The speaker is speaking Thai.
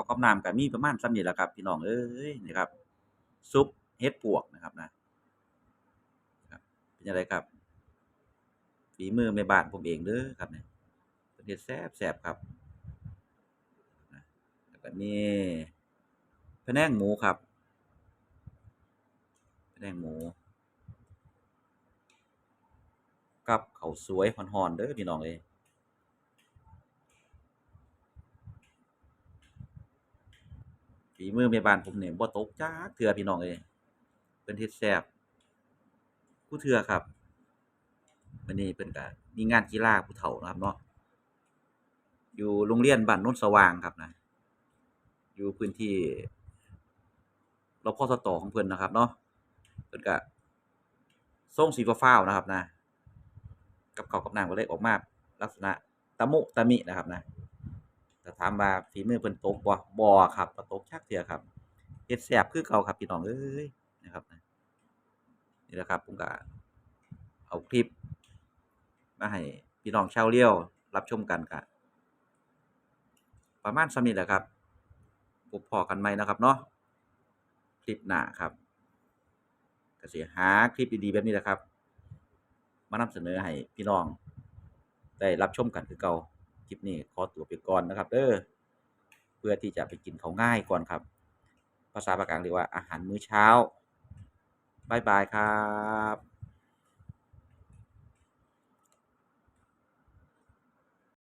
ข้ากับน้ำก็มีประมาณส่ำนี้แหละครับพี่น้องเอ้ยนี่ครับซุปเห็ดปวกนะครับนะครับเป็นจังไดครับฝีมือแม่บ้านผมเองเด้อครับเนี่ยเพิ่นเฮ็ดแซ่บๆครับแล้วก็มีพะแนงหมูครับพะแนงหมูกับข้าวสวยร้อนๆเด้อพี่น้องเอ้ย ฝีมือแม่บ้านผมเนี่บ่ตกจักเทื่อพี่น้องเอ้ยเพิ่นเฮ็ดแซ่บคุเทื่อครับมื้อนี้เพิ่นก็มีงานกีฬาผู้เฒ่านะครับเนาะอยู่โรงเรียนบ้านนนสว่างครับนะ อยู่พื้นที่รพสตอของเพิ่นนะครับ เนาะเพิ่นก็ส่งสีฟ้าๆนะครับนะ กับข้ากับน้ำก็เลยออกมาลักษณะตะมุตะมินะครับนะ ถาถามว่าฝีมือเพิ่นตกบ่บ่ครับบ่ตกจักเทื่อครับเฮ็ดแซ่บคือเก่าครับพี่น้องเอ้ยนะครับนี่แหละครับผมก็เอาคลิปมาให้พี่น้องชาวเลี่ยว รับชมกันก็ประมาณส่ำนี้แหละครับพบพอกันใหม่นะครับเนาะคลิปหน้าครับก็สิหาคลิปดีๆแบบนี้แหละครับ มานำเสนอให้พี่น้องได้รับชมกันคือเก่า คลิปนี้ขอตัวไปก่อนนะครับเด้อเพื่อที่จะไปกินเขาง่ายก่อนครับ ภาษาภาคกลางเรียกว่าอาหารมื้อเช้าบายบายครับ